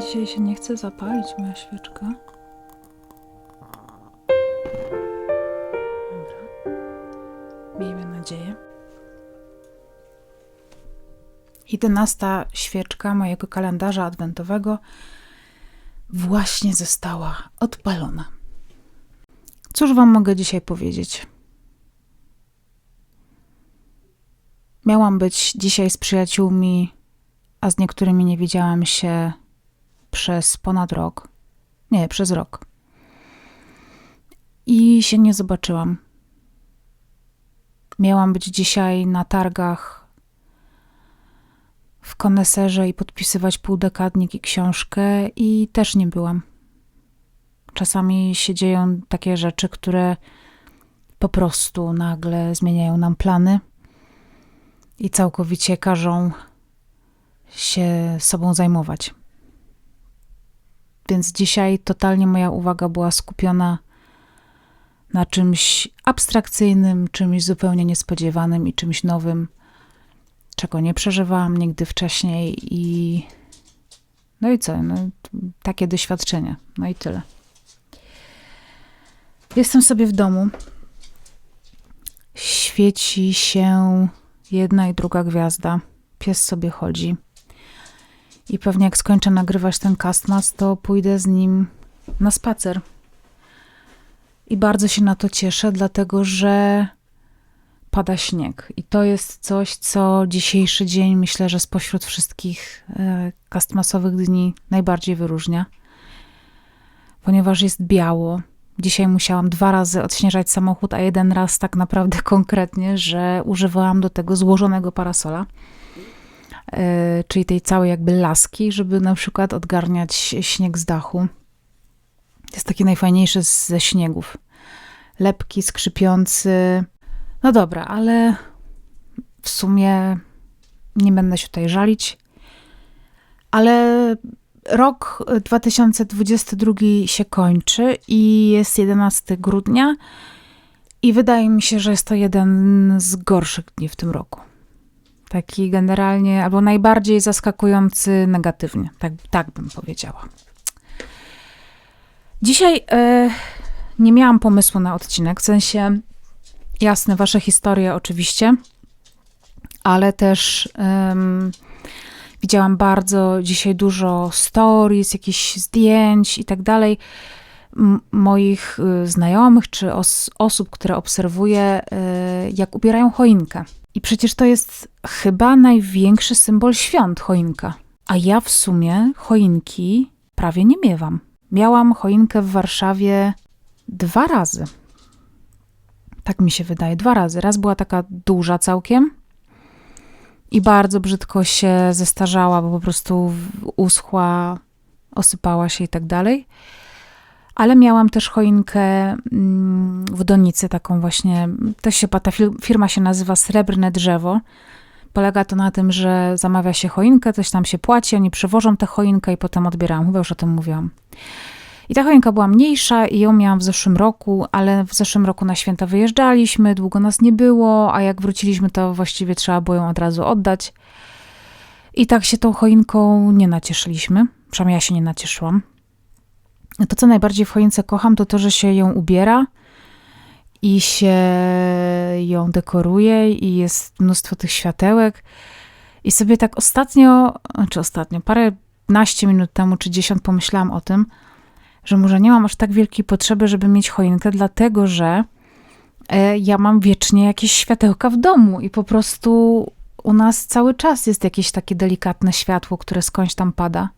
Dzisiaj się nie chce zapalić moja świeczka. Miejmy nadzieję. Jedenasta świeczka mojego kalendarza adwentowego właśnie została odpalona. Cóż Wam mogę dzisiaj powiedzieć? Miałam być dzisiaj z przyjaciółmi, a z niektórymi nie widziałam się przez ponad rok. Nie, przez rok. I się nie zobaczyłam. Miałam być dzisiaj na targach w koneserze i podpisywać półdekadnik i książkę, i też nie byłam. Czasami się dzieją takie rzeczy, które po prostu nagle zmieniają nam plany i całkowicie każą się sobą zajmować. Więc dzisiaj totalnie moja uwaga była skupiona na czymś abstrakcyjnym, czymś zupełnie niespodziewanym i czymś nowym, czego nie przeżywałam nigdy wcześniej i no i co? No, takie doświadczenia. No i tyle. Jestem sobie w domu. Świeci się jedna i druga gwiazda. Pies sobie chodzi. I pewnie jak skończę nagrywać ten castmas, to pójdę z nim na spacer. I bardzo się na to cieszę, dlatego że pada śnieg. I to jest coś, co dzisiejszy dzień, myślę, że spośród wszystkich e, castmasowych dni najbardziej wyróżnia. Ponieważ jest biało. Dzisiaj musiałam dwa razy odśnieżać samochód, a jeden raz tak naprawdę konkretnie, że używałam do tego złożonego parasola. E, czyli tej całej jakby laski, żeby na przykład odgarniać śnieg z dachu. To jest taki najfajniejszy ze śniegów. Lepki, skrzypiący. No dobra, ale w sumie nie będę się tutaj żalić. Ale rok 2022 się kończy i jest 11 grudnia i wydaje mi się, że jest to jeden z gorszych dni w tym roku. Taki generalnie, albo najbardziej zaskakujący negatywnie, tak, tak bym powiedziała. Dzisiaj e, nie miałam pomysłu na odcinek, w sensie jasne, wasze historie oczywiście, ale też widziałam bardzo dzisiaj dużo stories, jakichś zdjęć i tak dalej moich y, znajomych czy os osób, które obserwuję, y, jak ubierają choinkę. I przecież to jest chyba największy symbol świąt choinka. A ja w sumie choinki prawie nie miewam. Miałam choinkę w Warszawie dwa razy. Tak mi się wydaje, dwa razy. Raz była taka duża całkiem i bardzo brzydko się zestarzała, bo po prostu uschła, osypała się i tak dalej. Ale miałam też choinkę mm, w donicy, taką właśnie, też się, ta firma się nazywa Srebrne Drzewo. Polega to na tym, że zamawia się choinkę, coś tam się płaci, oni przywożą tę choinkę i potem odbieram. Chyba już o tym mówiłam. I ta choinka była mniejsza i ją miałam w zeszłym roku, ale w zeszłym roku na święta wyjeżdżaliśmy, długo nas nie było, a jak wróciliśmy, to właściwie trzeba było ją od razu oddać. I tak się tą choinką nie nacieszyliśmy. Przynajmniej ja się nie nacieszyłam. To, co najbardziej w choince kocham, to to, że się ją ubiera i się ją dekoruje i jest mnóstwo tych światełek. I sobie tak ostatnio, czy ostatnio, parę naście minut temu, czy dziesiąt pomyślałam o tym, że może nie mam aż tak wielkiej potrzeby, żeby mieć choinkę, dlatego że e, ja mam wiecznie jakieś światełka w domu i po prostu u nas cały czas jest jakieś takie delikatne światło, które skądś tam pada.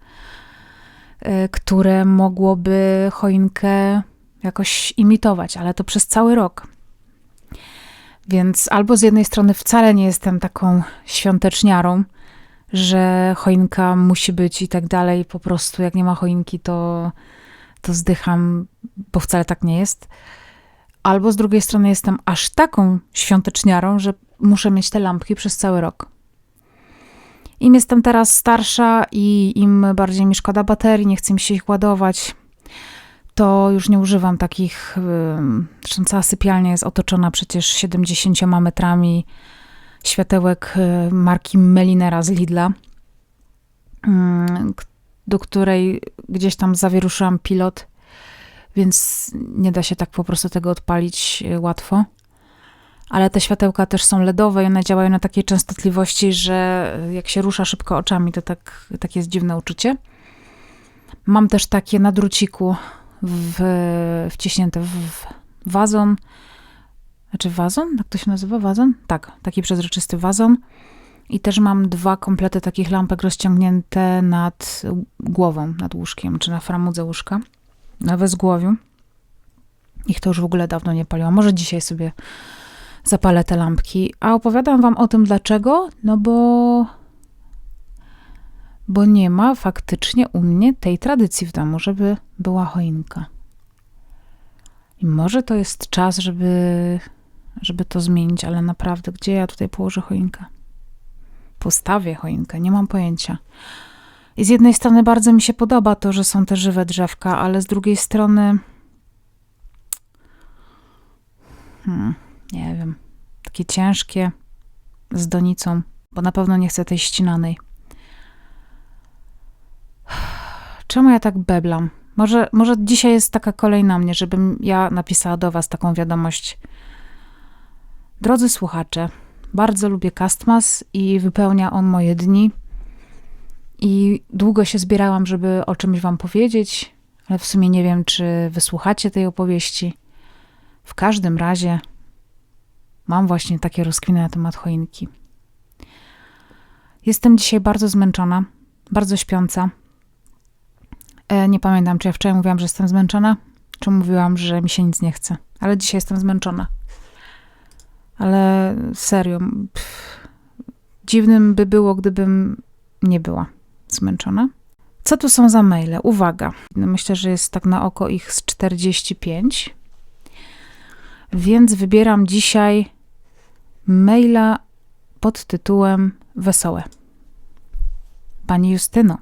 Y, które mogłoby choinkę jakoś imitować, ale to przez cały rok. Więc albo z jednej strony wcale nie jestem taką świąteczniarą, że choinka musi być i tak dalej, po prostu jak nie ma choinki, to, to zdycham, bo wcale tak nie jest. Albo z drugiej strony jestem aż taką świąteczniarą, że muszę mieć te lampki przez cały rok. Im jestem teraz starsza i im bardziej mi szkoda baterii, nie chcę mi się ich ładować, to już nie używam takich. Zresztą cała sypialnia jest otoczona przecież 70 metrami światełek marki Melinera z Lidla. do której gdzieś tam zawieruszyłam pilot, więc nie da się tak po prostu tego odpalić e, łatwo. Ale te światełka też są LEDowe i one działają na takiej częstotliwości, że jak się rusza szybko oczami, to tak, tak jest dziwne uczucie. Mam też takie na druciku w, wciśnięte w wazon. Znaczy wazon? Jak to się nazywa? Wazon? Tak, taki przezroczysty wazon. I też mam dwa komplety takich lampek rozciągnięte nad głową, nad łóżkiem, czy na framudze łóżka, na wezgłowiu. Ich to już w ogóle dawno nie paliłam. Może dzisiaj sobie zapalę te lampki. A opowiadam wam o tym dlaczego? No bo bo nie ma faktycznie u mnie tej tradycji w domu, żeby była choinka. I może to jest czas, żeby, żeby to zmienić, ale naprawdę, gdzie ja tutaj położę choinkę? Postawię choinkę, nie mam pojęcia. I z jednej strony bardzo mi się podoba to, że są te żywe drzewka, ale z drugiej strony. Hmm, nie wiem. Takie ciężkie, z donicą, bo na pewno nie chcę tej ścinanej. Czemu ja tak beblam? Może, może dzisiaj jest taka kolej na mnie, żebym ja napisała do Was taką wiadomość. Drodzy słuchacze, bardzo lubię Castmas i wypełnia on moje dni. I długo się zbierałam, żeby o czymś Wam powiedzieć, ale w sumie nie wiem, czy wysłuchacie tej opowieści. W każdym razie mam właśnie takie rozkwiny na temat choinki. Jestem dzisiaj bardzo zmęczona, bardzo śpiąca. E, nie pamiętam, czy ja wczoraj mówiłam, że jestem zmęczona, czy mówiłam, że mi się nic nie chce. Ale dzisiaj jestem zmęczona. Ale serio, pff, dziwnym by było, gdybym nie była zmęczona. Co tu są za maile? Uwaga. Myślę, że jest tak na oko ich z 45. Więc wybieram dzisiaj maila pod tytułem Wesołe. Pani Justyno.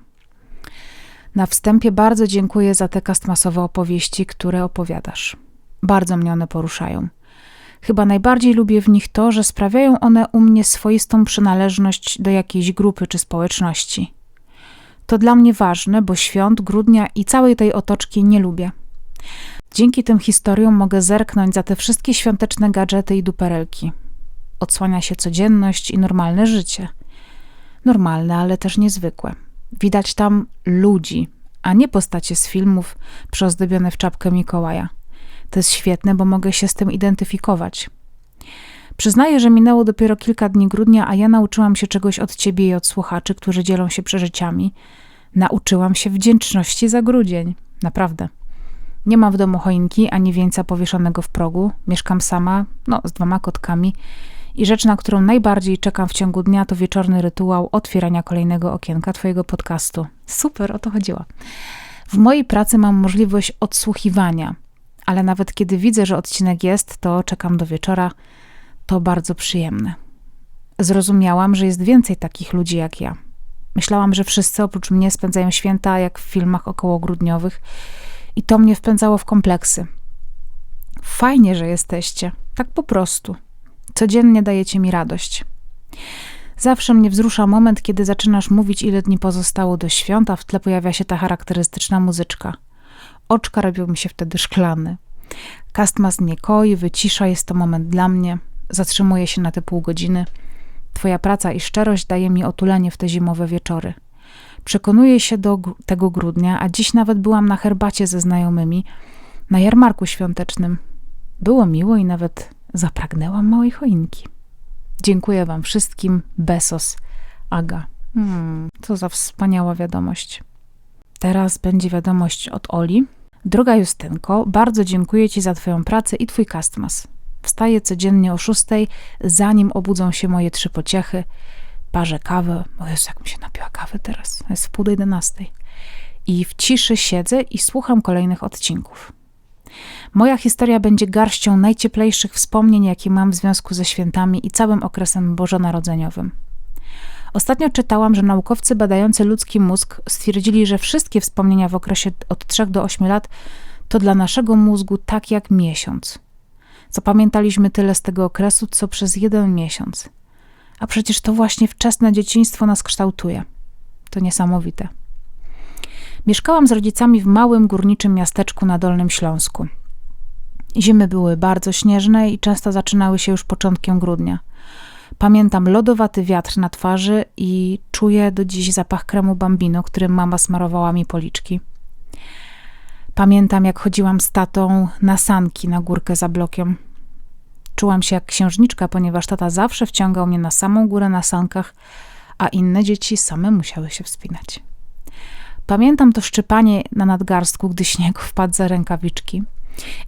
Na wstępie bardzo dziękuję za te kastmasowe opowieści, które opowiadasz. Bardzo mnie one poruszają. Chyba najbardziej lubię w nich to, że sprawiają one u mnie swoistą przynależność do jakiejś grupy czy społeczności. To dla mnie ważne, bo świąt, grudnia i całej tej otoczki nie lubię. Dzięki tym historiom mogę zerknąć za te wszystkie świąteczne gadżety i duperelki. Odsłania się codzienność i normalne życie. Normalne, ale też niezwykłe. Widać tam ludzi, a nie postacie z filmów przyozdobione w czapkę Mikołaja. To jest świetne, bo mogę się z tym identyfikować. Przyznaję, że minęło dopiero kilka dni grudnia, a ja nauczyłam się czegoś od ciebie i od słuchaczy, którzy dzielą się przeżyciami. Nauczyłam się wdzięczności za grudzień. Naprawdę. Nie mam w domu choinki ani wieńca powieszonego w progu. Mieszkam sama, no, z dwoma kotkami i rzecz, na którą najbardziej czekam w ciągu dnia, to wieczorny rytuał otwierania kolejnego okienka Twojego podcastu. Super, o to chodziło. W mojej pracy mam możliwość odsłuchiwania, ale nawet kiedy widzę, że odcinek jest, to czekam do wieczora. To bardzo przyjemne. Zrozumiałam, że jest więcej takich ludzi jak ja. Myślałam, że wszyscy oprócz mnie spędzają święta jak w filmach okołogrudniowych i to mnie wpędzało w kompleksy. Fajnie, że jesteście. Tak po prostu. Codziennie dajecie mi radość. Zawsze mnie wzrusza moment, kiedy zaczynasz mówić, ile dni pozostało do świąt, a w tle pojawia się ta charakterystyczna muzyczka. Oczka robią mi się wtedy szklane. Kastmas mnie koi, wycisza, jest to moment dla mnie. Zatrzymuję się na te pół godziny. Twoja praca i szczerość daje mi otulenie w te zimowe wieczory. Przekonuję się do tego grudnia, a dziś nawet byłam na herbacie ze znajomymi, na jarmarku świątecznym. Było miło i nawet zapragnęłam małej choinki. Dziękuję Wam wszystkim. Besos, Aga. Hmm, co za wspaniała wiadomość. Teraz będzie wiadomość od Oli. Droga Justynko, bardzo dziękuję Ci za Twoją pracę i Twój kastmas. Wstaję codziennie o szóstej, zanim obudzą się moje trzy pociechy. Parzę kawę. O Jezu, jak mi się napiła kawy teraz. Jest w pół do jedenastej. I w ciszy siedzę i słucham kolejnych odcinków. Moja historia będzie garścią najcieplejszych wspomnień, jakie mam w związku ze świętami i całym okresem bożonarodzeniowym. Ostatnio czytałam, że naukowcy badający ludzki mózg stwierdzili, że wszystkie wspomnienia w okresie od 3 do 8 lat to dla naszego mózgu tak jak miesiąc. Zapamiętaliśmy tyle z tego okresu, co przez jeden miesiąc. A przecież to właśnie wczesne dzieciństwo nas kształtuje. To niesamowite. Mieszkałam z rodzicami w małym górniczym miasteczku na Dolnym Śląsku. Zimy były bardzo śnieżne i często zaczynały się już początkiem grudnia. Pamiętam lodowaty wiatr na twarzy i czuję do dziś zapach kremu bambino, którym mama smarowała mi policzki. Pamiętam, jak chodziłam z tatą na sanki na górkę za blokiem. Czułam się jak księżniczka, ponieważ tata zawsze wciągał mnie na samą górę na sankach, a inne dzieci same musiały się wspinać. Pamiętam to szczypanie na nadgarstku, gdy śnieg wpadł za rękawiczki.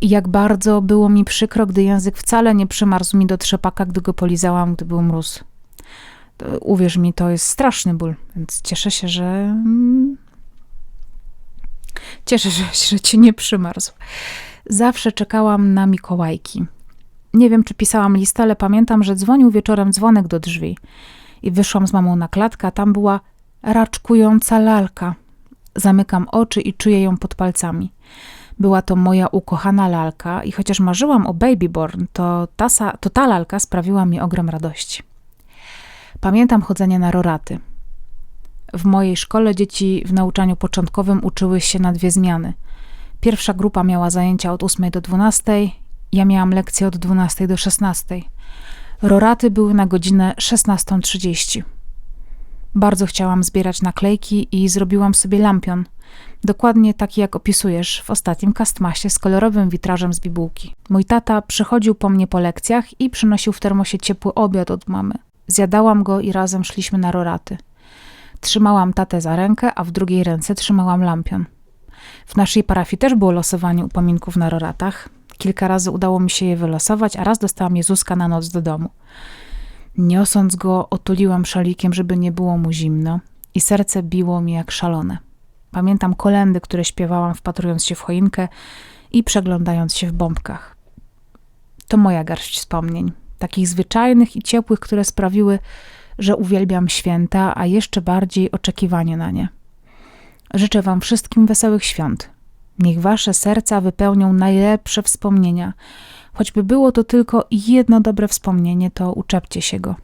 I jak bardzo było mi przykro, gdy język wcale nie przymarzł mi do trzepaka, gdy go polizałam, gdy był mróz. Uwierz mi, to jest straszny ból, więc cieszę się, że. Mm, cieszę się, że ci nie przymarzł. Zawsze czekałam na Mikołajki. Nie wiem, czy pisałam listę, ale pamiętam, że dzwonił wieczorem dzwonek do drzwi. I wyszłam z mamą na klatkę, a tam była raczkująca lalka. Zamykam oczy i czuję ją pod palcami. Była to moja ukochana lalka i chociaż marzyłam o Babyborn, to ta, to ta lalka sprawiła mi ogrom radości. Pamiętam chodzenie na roraty. W mojej szkole dzieci w nauczaniu początkowym uczyły się na dwie zmiany. Pierwsza grupa miała zajęcia od 8 do 12, ja miałam lekcje od 12 do 16. Roraty były na godzinę 16.30. Bardzo chciałam zbierać naklejki i zrobiłam sobie lampion. Dokładnie taki, jak opisujesz w ostatnim kastmasie z kolorowym witrażem z bibułki. Mój tata przychodził po mnie po lekcjach i przynosił w termosie ciepły obiad od mamy. Zjadałam go i razem szliśmy na roraty. Trzymałam tatę za rękę, a w drugiej ręce trzymałam lampion. W naszej parafii też było losowanie upominków na roratach. Kilka razy udało mi się je wylosować, a raz dostałam Jezuska na noc do domu. Niosąc go, otuliłam szalikiem, żeby nie było mu zimno, i serce biło mi jak szalone. Pamiętam kolendy, które śpiewałam, wpatrując się w choinkę i przeglądając się w bombkach. To moja garść wspomnień, takich zwyczajnych i ciepłych, które sprawiły, że uwielbiam święta, a jeszcze bardziej oczekiwanie na nie. Życzę Wam wszystkim wesołych świąt. Niech Wasze serca wypełnią najlepsze wspomnienia, Choćby było to tylko jedno dobre wspomnienie, to uczepcie się go.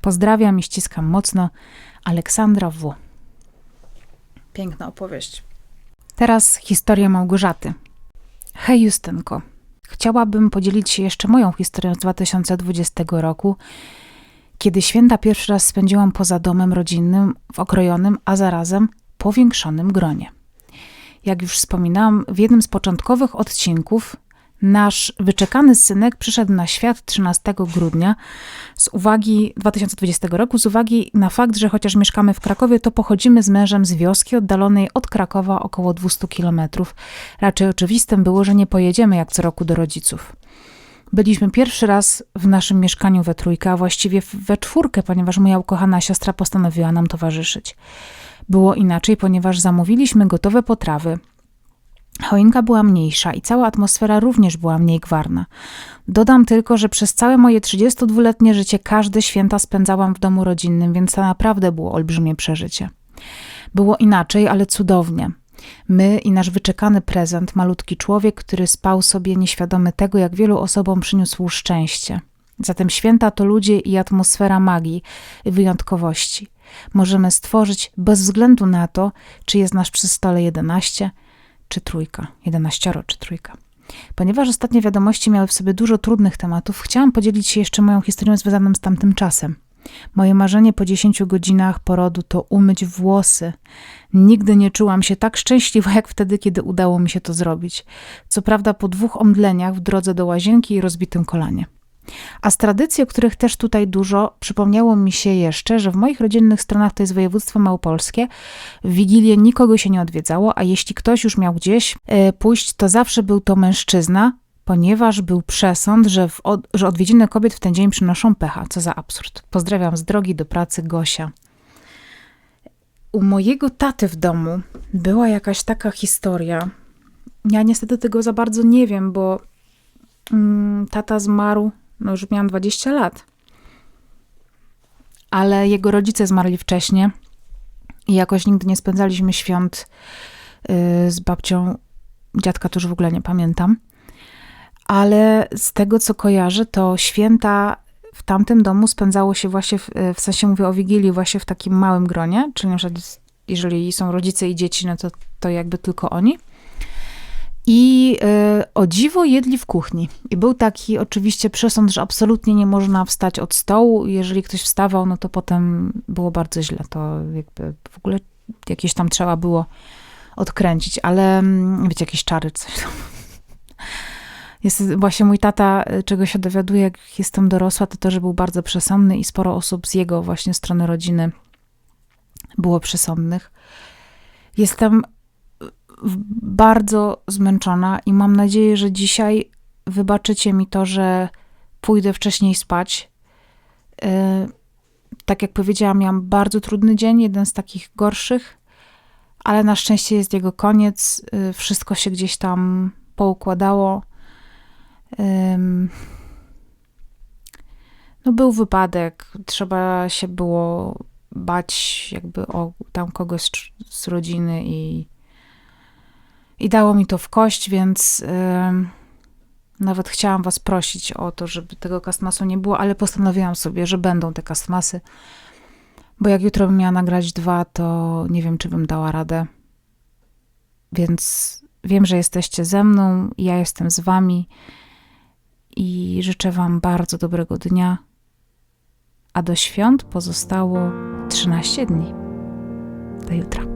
Pozdrawiam i ściskam mocno. Aleksandra W. Piękna opowieść. Teraz historia Małgorzaty. Hej Justynko, chciałabym podzielić się jeszcze moją historią z 2020 roku, kiedy święta pierwszy raz spędziłam poza domem rodzinnym w okrojonym, a zarazem powiększonym gronie. Jak już wspominałam w jednym z początkowych odcinków, Nasz wyczekany synek przyszedł na świat 13 grudnia z uwagi 2020 roku, z uwagi na fakt, że chociaż mieszkamy w Krakowie, to pochodzimy z mężem z wioski oddalonej od Krakowa około 200 kilometrów. Raczej oczywistym było, że nie pojedziemy jak co roku do rodziców. Byliśmy pierwszy raz w naszym mieszkaniu we trójkę, a właściwie we czwórkę, ponieważ moja ukochana siostra postanowiła nam towarzyszyć. Było inaczej, ponieważ zamówiliśmy gotowe potrawy, Choinka była mniejsza i cała atmosfera również była mniej gwarna. Dodam tylko, że przez całe moje 32-letnie życie każde święta spędzałam w domu rodzinnym, więc to naprawdę było olbrzymie przeżycie. Było inaczej, ale cudownie. My i nasz wyczekany prezent, malutki człowiek, który spał sobie nieświadomy tego, jak wielu osobom przyniósł szczęście. Zatem święta to ludzie i atmosfera magii i wyjątkowości. Możemy stworzyć bez względu na to, czy jest nasz przy stole 11, czy trójka, jedenaścioro czy trójka. Ponieważ ostatnie wiadomości miały w sobie dużo trudnych tematów, chciałam podzielić się jeszcze moją historią związaną z tamtym czasem. Moje marzenie po 10 godzinach porodu to umyć włosy. Nigdy nie czułam się tak szczęśliwa jak wtedy, kiedy udało mi się to zrobić. Co prawda po dwóch omdleniach w drodze do łazienki i rozbitym kolanie. A z tradycji, o których też tutaj dużo, przypomniało mi się jeszcze, że w moich rodzinnych stronach, to jest województwo małopolskie, w Wigilię nikogo się nie odwiedzało, a jeśli ktoś już miał gdzieś e, pójść, to zawsze był to mężczyzna, ponieważ był przesąd, że, od, że odwiedziny kobiet w ten dzień przynoszą pecha. Co za absurd. Pozdrawiam z drogi do pracy Gosia. U mojego taty w domu była jakaś taka historia. Ja niestety tego za bardzo nie wiem, bo mm, tata zmarł no już miałam 20 lat. Ale jego rodzice zmarli wcześniej i jakoś nigdy nie spędzaliśmy świąt yy, z babcią. Dziadka to już w ogóle nie pamiętam. Ale z tego, co kojarzę, to święta w tamtym domu spędzało się właśnie, w, w sensie mówię o Wigilii, właśnie w takim małym gronie, czyli na przykład jeżeli są rodzice i dzieci, no to, to jakby tylko oni. I y, o dziwo jedli w kuchni. I był taki oczywiście przesąd, że absolutnie nie można wstać od stołu. Jeżeli ktoś wstawał, no to potem było bardzo źle. To jakby w ogóle jakieś tam trzeba było odkręcić, ale mm, wiecie, jakieś czary, coś tam. Jest właśnie mój tata, y, czego się dowiaduje, jak jestem dorosła, to to, że był bardzo przesądny i sporo osób z jego właśnie strony rodziny było przesądnych. Jestem bardzo zmęczona i mam nadzieję, że dzisiaj wybaczycie mi to, że pójdę wcześniej spać. Y, tak jak powiedziałam, miałam bardzo trudny dzień, jeden z takich gorszych, ale na szczęście jest jego koniec. Y, wszystko się gdzieś tam poukładało. No, był wypadek, trzeba się było bać jakby o tam kogoś z rodziny i, i dało mi to w kość, więc nawet chciałam was prosić o to, żeby tego kastmasu nie było, ale postanowiłam sobie, że będą te kastmasy, bo jak jutro bym miała nagrać dwa, to nie wiem, czy bym dała radę. Więc wiem, że jesteście ze mną, ja jestem z wami i życzę wam bardzo dobrego dnia. A do świąt pozostało 13 dni. Do jutra.